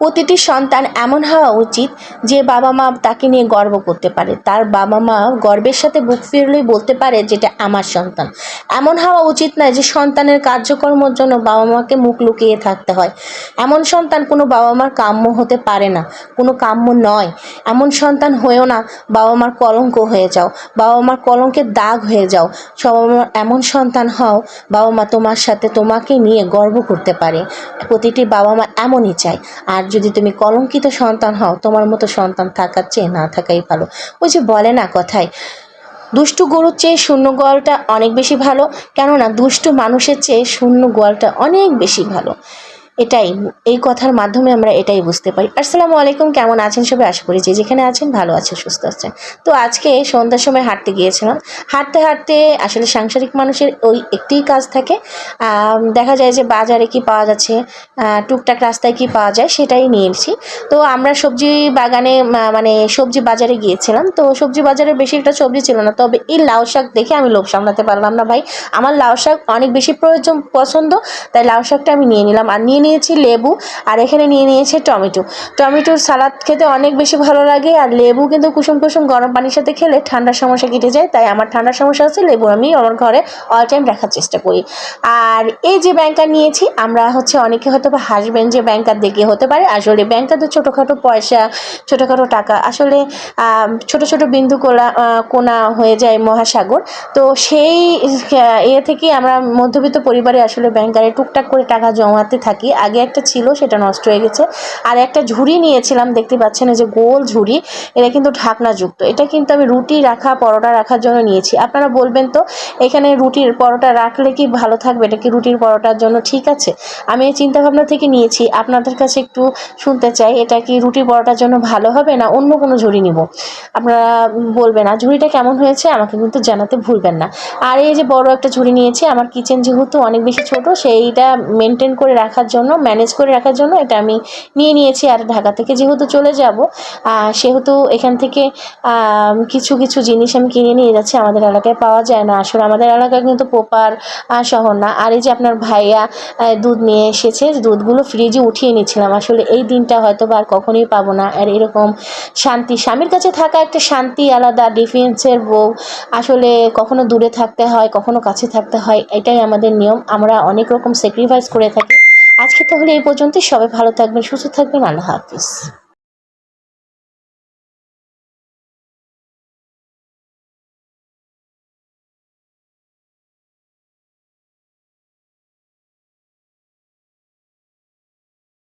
প্রতিটি সন্তান এমন হওয়া উচিত যে বাবা মা তাকে নিয়ে গর্ব করতে পারে। তার বাবা মা গর্বের সাথে বুক ফিরলেই বলতে পারে যেটা আমার সন্তান। এমন হওয়া উচিত নয় যে সন্তানের কার্যকর্মের জন্য বাবা মাকে মুখ লুকিয়ে থাকতে হয়। এমন সন্তান কোনো বাবা মার কাম্য হতে পারে না, কোনো কাম্য নয়। এমন সন্তান হয়েও না, বাবা মার কলঙ্ক হয়ে যাও, বাবা মার কলঙ্কের দাগ হয়ে যাও। সব এমন সন্তান হও, বাবা মা তোমার সাথে তোমাকে নিয়ে গর্ব করতে পারে। প্রতিটি বাবা মা এমনই চায়। আর যদি তুমি কলঙ্কিত সন্তান হও, তোমার মতো সন্তান থাকার চেয়ে না থাকাই ভালো। ওই যে বলে না কথায়, দুষ্টু গরুর চেয়ে শূন্য গোয়ালটা অনেক বেশি ভালো, কেননা দুষ্টু মানুষের চেয়ে শূন্য গোয়ালটা অনেক বেশি ভালো। এটাই, এই কথার মাধ্যমে আমরা এটাই বুঝতে পারি। আসসালামু আলাইকুম, কেমন আছেন সবাই? আশা করি যে যেখানে আছেন ভালো আছেন, সুস্থ আছেন। তো আজকে সন্ধ্যার সময় হাঁটতে গিয়েছিলাম। হাঁটতে হাঁটতে আসলে সাংসারিক মানুষের ওই একটিই কাজ থাকে। দেখা যায় যে বাজারে কি পাওয়া যাচ্ছে টুকটাক রাস্তায় কি পাওয়া যায় সেটাই নিয়েছি তো আমরা সবজি বাগানে মানে সবজি বাজারে গিয়েছিলাম। তো সবজি বাজারে বেশি একটা সবজি ছিল না, তবে এই লাউ শাক দেখে আমি লোভ সামলাতে পারলাম না ভাই। আমার লাউ শাক অনেক বেশি প্রয়োজন, পছন্দ, তাই লাউ শাকটা আমি নিয়ে নিলাম। আর নিয়ে নিয়েছি লেবু আর এখানে নিয়ে নিয়েছি টমেটো। টমেটোর সালাদ খেতে অনেক বেশি ভালো লাগে আর লেবু কিন্তু কুসুম কুসুম গরম পানির সাথে খেলে ঠান্ডার সমস্যা কেটে যায়, তাই আমার ঠান্ডার সমস্যা আছে, লেবু আমি আমার ঘরে অল টাইম রাখার চেষ্টা করি। আর এই যে ব্যাংকার নিয়েছি, আমরা হচ্ছে অনেকে হয়তো বা হাসবেন যে ব্যাংকার দেখে হতে পারে, আসলে ব্যাংকার তো ছোটোখাটো পয়সা, ছোটোখাটো টাকা। আসলে ছোট ছোট বিন্দু কোলা কোনা হয়ে যায় মহাসাগর। তো সেই এ থেকে আমরা মধ্যবিত্ত পরিবারে আসলে ব্যাংকারে টুকটাক করে টাকা জমাতে থাকি। আগে একটা ছিল, সেটা নষ্ট হয়ে গেছে। আর একটা ঝুড়ি নিয়েছিলাম, দেখতে পাচ্ছেন এই যে গোল ঝুড়ি, এটা কিন্তু ঢাকনাযুক্ত। এটা কিন্তু আমি রুটি রাখা, পরোটা রাখার জন্য নিয়েছি। আপনারা বলবেন তো, এখানে রুটির পরোটা রাখলে কি ভালো থাকবে? এটা কি রুটির পরোটার জন্য ঠিক আছে? আমি এই চিন্তাভাবনা থেকে নিয়েছি। আপনাদের কাছে একটু শুনতে চাই, এটা কি রুটি পরোটার জন্য ভালো হবে না অন্য কোনো ঝুড়ি নিব? আপনারা বলবেন, আর ঝুড়িটা কেমন হয়েছে? আমাকে কিন্তু জানাতে ভুলবেন না। আর এই যে বড় একটা ঝুড়ি নিয়েছি, আমার কিচেন যেহেতু অনেক বেশি ছোট, সেইটা মেনটেন করে রাখার জন্য ম্যানেজ করে রাখার জন্য এটা আমি নিয়ে নিয়েছি আর ঢাকা থেকে যেহেতু চলে যাব সেহেতু এখান থেকে কিছু কিছু জিনিস আমি কিনে নিয়ে যাচ্ছি। আমাদের এলাকায় পাওয়া যায় না। আসলে আমাদের এলাকায় কিন্তু পোপার শহর না। আর এই যে আপনার ভাইয়া দুধ নিয়ে এসেছে, দুধগুলো ফ্রিজে উঠিয়ে নিয়েছিলাম আসলে এই দিনটা হয়তো বা আর কখনোই পাবো না। আর এরকম শান্তি, স্বামীর কাছে থাকা একটা শান্তি, আলাদা ডিফেন্সের বউ, আসলে কখনো দূরে থাকতে হয়, কখনো কাছে থাকতে হয়, এটাই আমাদের নিয়ম। আমরা অনেক রকম স্যাক্রিফাইস করে থাকি। আজকে তাহলে এই পর্যন্ত সবাই ভালো থাকবেন সুস্থ থাকবেন। আল্লাহ হাফিজ।